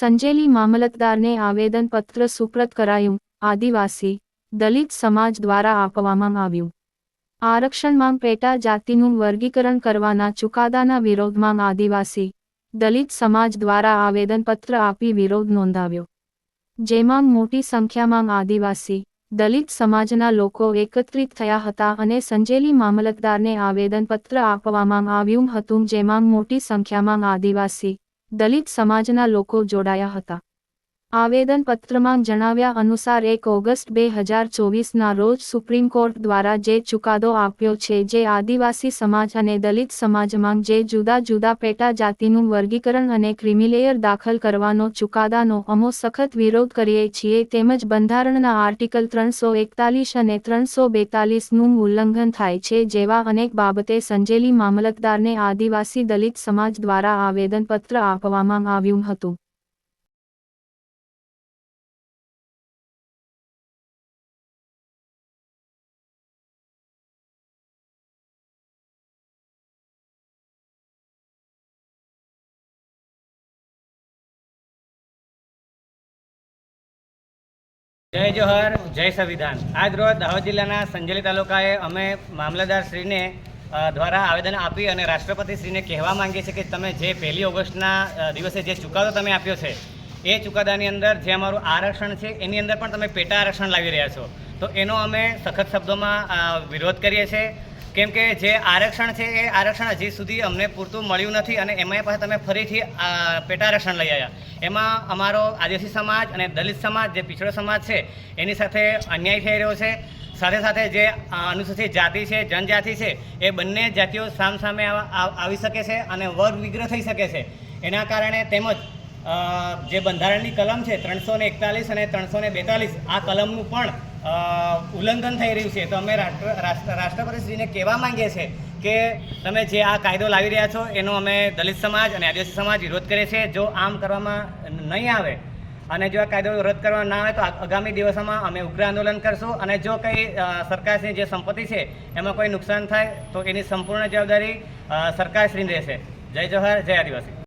સંજેલી મામલતદારને આવેદનપત્ર સુપ્રત કરાયું. આદિવાસી દલિત સમાજ દ્વારા આપવામાં આવ્યું. આરક્ષણમાં પેટા જાતિનું વર્ગીકરણ કરવાના ચુકાદાના વિરોધમાં આદિવાસી દલિત સમાજ દ્વારા આવેદનપત્ર આપી વિરોધ નોંધાવ્યો. જેમાં મોટી સંખ્યામાં આદિવાસી દલિત સમાજના લોકો એકત્રિત થયા હતા અને સંજેલી મામલતદારને આવેદનપત્ર આપવામાં આવ્યું હતું, જેમાં મોટી સંખ્યામાં આદિવાસી દલિત સમાજના લોકો જોડાયા હતા. આવેદનપત્રમાં જણાવ્યા અનુસાર એક ઓગસ્ટ બે હજાર ચોવીસના રોજ સુપ્રીમ કોર્ટ દ્વારા જે ચુકાદો આપ્યો છે જે આદિવાસી સમાજ અને દલિત સમાજમાં જે જુદા જુદા પેટા જાતિનું વર્ગીકરણ અને ક્રિમિલેયર દાખલ કરવાનો ચુકાદાનો અમો સખત વિરોધ કરીએ છીએ તેમજ બંધારણના આર્ટિકલ ત્રણસો એકતાલીસ અને ત્રણસો બેતાલીસનું ઉલ્લંઘન થાય છે જેવા અનેક બાબતે સંજેલી મામલતદારને આદિવાસી દલિત સમાજ દ્વારા આવેદનપત્ર આપવામાં આવ્યું હતું. જય જોહર, જય સંવિધાન. આજ રોજ દાહોદ જિલ્લાના સંજેલી તાલુકાએ અમે મામલતદાર શ્રીને દ્વારા આવેદન આપી અને રાષ્ટ્રપતિ શ્રીને કહેવા માંગીએ છીએ કે તમે જે પહેલી ઓગસ્ટના દિવસે જે ચુકાદો તમે આપ્યો છે, એ ચુકાદાની અંદર જે અમારું આરક્ષણ છે, એની અંદર પણ તમે પેટા આરક્ષણ લાવી રહ્યા છો. તો એનો અમે સખત શબ્દોમાં વિરોધ કરીએ છીએ. કેમ કે જે આરક્ષણ છે એ આરક્ષણ હજી સુધી અમને પૂરતું મળ્યું નથી અને એમાં પાસે તમે ફરીથી પેટા આરક્ષણ લઈ આવ્યા. એમાં અમારો આદિવાસી સમાજ અને દલિત સમાજ, જે પિછડો સમાજ છે, એની સાથે અન્યાય થઈ રહ્યો છે. સાથે સાથે જે અનુસૂચિત જાતિ છે, જનજાતિ છે, એ બંને જાતિઓ સામસામે સામે આવ- આવી શકે છે અને વર્ગ વિગ્રહ થઈ શકે છે. એના કારણે તેમજ જે બંધારણની કલમ છે, ત્રણસો એકતાલીસ અને ત્રણસો બેતાલીસ, આ કલમનું પણ ઉલ્લંઘન થઈ રહ્યું છે. તો અમે રાષ્ટ્ર, રાષ્ટ્ર- રાષ્ટ્રપતિશ્રીને કહેવા માંગીએ છીએ કે તમે જે આ કાયદો લાવી રહ્યા છો, એનો અમે દલિત સમાજ અને આદિવાસી સમાજ વિરોધ કરે છે જો આમ કરવામાં નહીં આવે અને જો આ કાયદો રદ કરવા ના આવે, તો આગામી દિવસોમાં અમે ઉગ્ર આંદોલન કરશું. અને જો કંઈ સરકારશ્રીની જે સંપત્તિ છે, એમાં કોઈ નુકસાન થાય, તો એની સંપૂર્ણ જવાબદારી સરકારશ્રીની રહેશે. જય જવાહર, જય આદિવાસી.